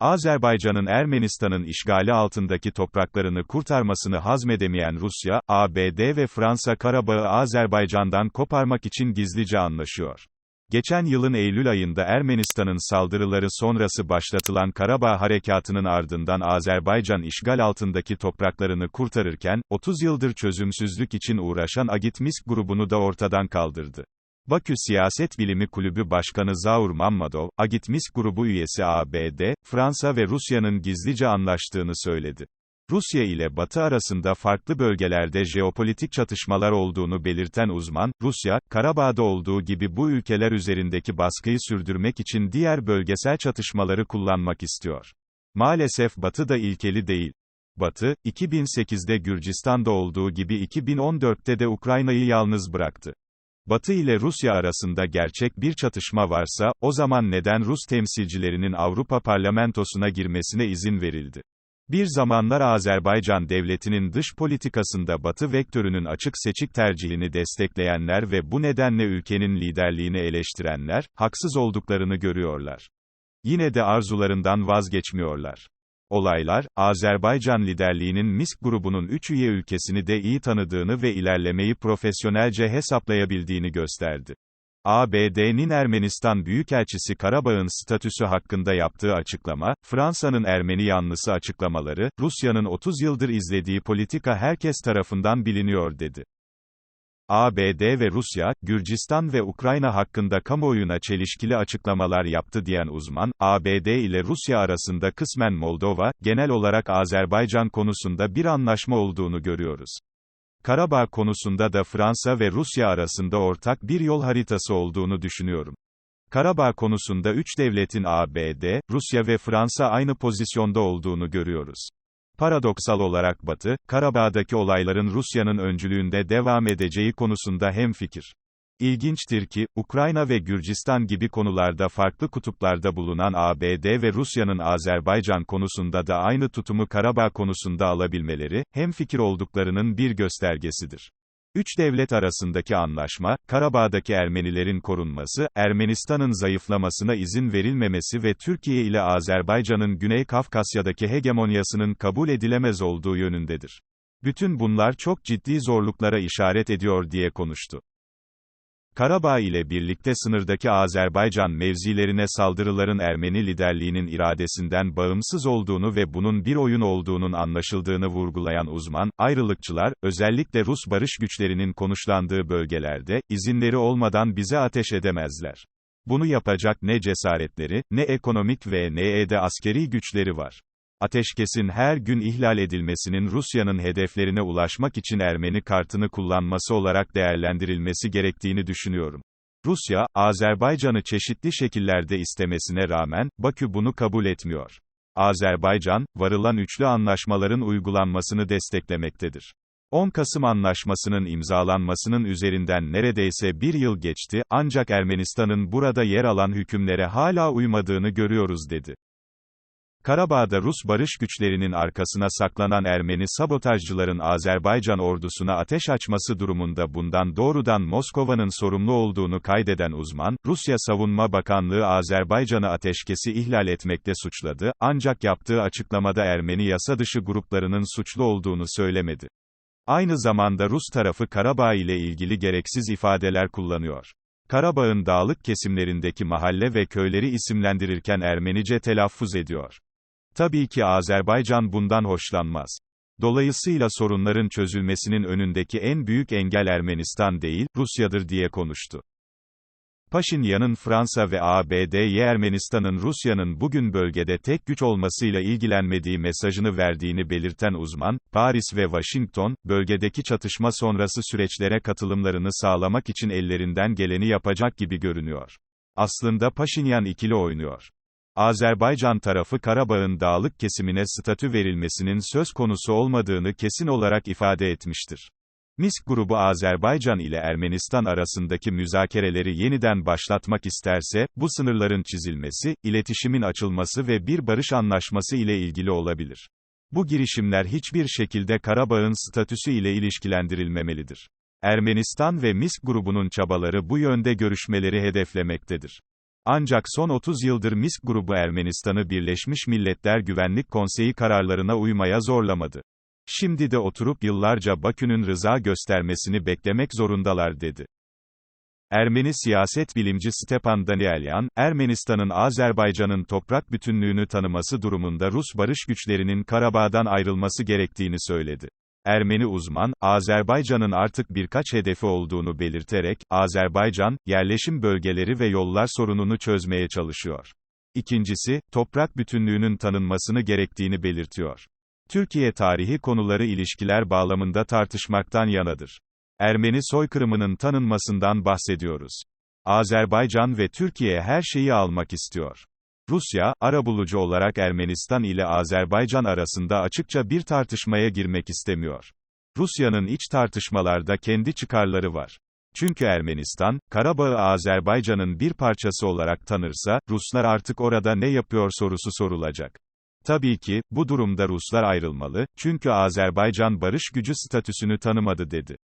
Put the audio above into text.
Azerbaycan'ın Ermenistan'ın işgali altındaki topraklarını kurtarmasını hazmedemeyen Rusya, ABD ve Fransa Karabağ'ı Azerbaycan'dan koparmak için gizlice anlaşıyor. Geçen yılın Eylül ayında Ermenistan'ın saldırıları sonrası başlatılan Karabağ Harekatı'nın ardından Azerbaycan işgal altındaki topraklarını kurtarırken, 30 yıldır çözümsüzlük için uğraşan Agitmisk grubunu da ortadan kaldırdı. Bakü Siyaset Bilimi Kulübü Başkanı Zaur Mammadov, Agitmisk grubu üyesi ABD, Fransa ve Rusya'nın gizlice anlaştığını söyledi. Rusya ile Batı arasında farklı bölgelerde jeopolitik çatışmalar olduğunu belirten uzman, Rusya, Karabağ'da olduğu gibi bu ülkeler üzerindeki baskıyı sürdürmek için diğer bölgesel çatışmaları kullanmak istiyor. Maalesef Batı da ilkeli değil. Batı, 2008'de Gürcistan'da olduğu gibi 2014'te de Ukrayna'yı yalnız bıraktı. Batı ile Rusya arasında gerçek bir çatışma varsa, o zaman neden Rus temsilcilerinin Avrupa Parlamentosu'na girmesine izin verildi? Bir zamanlar Azerbaycan devletinin dış politikasında Batı vektörünün açık seçik tercihini destekleyenler ve bu nedenle ülkenin liderliğini eleştirenler, haksız olduklarını görüyorlar. Yine de arzularından vazgeçmiyorlar. Olaylar, Azerbaycan liderliğinin Misk grubunun üç üye ülkesini de iyi tanıdığını ve ilerlemeyi profesyonelce hesaplayabildiğini gösterdi. ABD'nin Ermenistan Büyükelçisi Karabağ'ın statüsü hakkında yaptığı açıklama, Fransa'nın Ermeni yanlısı açıklamaları, Rusya'nın 30 yıldır izlediği politika herkes tarafından biliniyor dedi. ABD ve Rusya, Gürcistan ve Ukrayna hakkında kamuoyuna çelişkili açıklamalar yaptı diyen uzman, ABD ile Rusya arasında kısmen Moldova, genel olarak Azerbaycan konusunda bir anlaşma olduğunu görüyoruz. Karabağ konusunda da Fransa ve Rusya arasında ortak bir yol haritası olduğunu düşünüyorum. Karabağ konusunda üç devletin ABD, Rusya ve Fransa aynı pozisyonda olduğunu görüyoruz. Paradoksal olarak Batı, Karabağ'daki olayların Rusya'nın öncülüğünde devam edeceği konusunda hemfikir. İlginçtir ki, Ukrayna ve Gürcistan gibi konularda farklı kutuplarda bulunan ABD ve Rusya'nın Azerbaycan konusunda da aynı tutumu Karabağ konusunda alabilmeleri, hemfikir olduklarının bir göstergesidir. Üç devlet arasındaki anlaşma, Karabağ'daki Ermenilerin korunması, Ermenistan'ın zayıflamasına izin verilmemesi ve Türkiye ile Azerbaycan'ın Güney Kafkasya'daki hegemonyasının kabul edilemez olduğu yönündedir. Bütün bunlar çok ciddi zorluklara işaret ediyor diye konuştu. Karabağ ile birlikte sınırdaki Azerbaycan mevzilerine saldırıların Ermeni liderliğinin iradesinden bağımsız olduğunu ve bunun bir oyun olduğunun anlaşıldığını vurgulayan uzman, ayrılıkçılar, özellikle Rus barış güçlerinin konuşlandığı bölgelerde, izinleri olmadan bize ateş edemezler. Bunu yapacak ne cesaretleri, ne ekonomik ve ne de askeri güçleri var. Ateşkesin her gün ihlal edilmesinin Rusya'nın hedeflerine ulaşmak için Ermeni kartını kullanması olarak değerlendirilmesi gerektiğini düşünüyorum. Rusya, Azerbaycan'ı çeşitli şekillerde istemesine rağmen, Bakü bunu kabul etmiyor. Azerbaycan, varılan üçlü anlaşmaların uygulanmasını desteklemektedir. 10 Kasım Anlaşması'nın imzalanmasının üzerinden neredeyse bir yıl geçti, ancak Ermenistan'ın burada yer alan hükümlere hala uymadığını görüyoruz dedi. Karabağ'da Rus barış güçlerinin arkasına saklanan Ermeni sabotajcıların Azerbaycan ordusuna ateş açması durumunda bundan doğrudan Moskova'nın sorumlu olduğunu kaydeden uzman, Rusya Savunma Bakanlığı Azerbaycan'ı ateşkesi ihlal etmekte suçladı, ancak yaptığı açıklamada Ermeni yasa dışı gruplarının suçlu olduğunu söylemedi. Aynı zamanda Rus tarafı Karabağ ile ilgili gereksiz ifadeler kullanıyor. Karabağ'ın dağlık kesimlerindeki mahalle ve köyleri isimlendirirken Ermenice telaffuz ediyor. Tabii ki Azerbaycan bundan hoşlanmaz. Dolayısıyla sorunların çözülmesinin önündeki en büyük engel Ermenistan değil, Rusya'dır diye konuştu. Paşinyan'ın Fransa ve ABD'ye Ermenistan'ın Rusya'nın bugün bölgede tek güç olmasıyla ilgilenmediği mesajını verdiğini belirten uzman, Paris ve Washington, bölgedeki çatışma sonrası süreçlere katılımlarını sağlamak için ellerinden geleni yapacak gibi görünüyor. Aslında Paşinyan ikili oynuyor. Azerbaycan tarafı Karabağ'ın dağlık kesimine statü verilmesinin söz konusu olmadığını kesin olarak ifade etmiştir. Misk grubu Azerbaycan ile Ermenistan arasındaki müzakereleri yeniden başlatmak isterse, bu sınırların çizilmesi, iletişimin açılması ve bir barış anlaşması ile ilgili olabilir. Bu girişimler hiçbir şekilde Karabağ'ın statüsü ile ilişkilendirilmemelidir. Ermenistan ve Misk grubunun çabaları bu yönde görüşmeleri hedeflemektedir. Ancak son 30 yıldır Minsk grubu Ermenistan'ı Birleşmiş Milletler Güvenlik Konseyi kararlarına uymaya zorlamadı. Şimdi de oturup yıllarca Bakü'nün rıza göstermesini beklemek zorundalar dedi. Ermeni siyaset bilimci Stepan Danielyan, Ermenistan'ın Azerbaycan'ın toprak bütünlüğünü tanıması durumunda Rus barış güçlerinin Karabağ'dan ayrılması gerektiğini söyledi. Ermeni uzman, Azerbaycan'ın artık birkaç hedefi olduğunu belirterek, Azerbaycan, yerleşim bölgeleri ve yollar sorununu çözmeye çalışıyor. İkincisi, toprak bütünlüğünün tanınmasını gerektiğini belirtiyor. Türkiye tarihi konuları ilişkiler bağlamında tartışmaktan yanadır. Ermeni soykırımının tanınmasından bahsediyoruz. Azerbaycan ve Türkiye her şeyi almak istiyor. Rusya, arabulucu olarak Ermenistan ile Azerbaycan arasında açıkça bir tartışmaya girmek istemiyor. Rusya'nın iç tartışmalarda kendi çıkarları var. Çünkü Ermenistan, Karabağ'ı Azerbaycan'ın bir parçası olarak tanırsa, Ruslar artık orada ne yapıyor sorusu sorulacak. Tabii ki, bu durumda Ruslar ayrılmalı, çünkü Azerbaycan barış gücü statüsünü tanımadı dedi.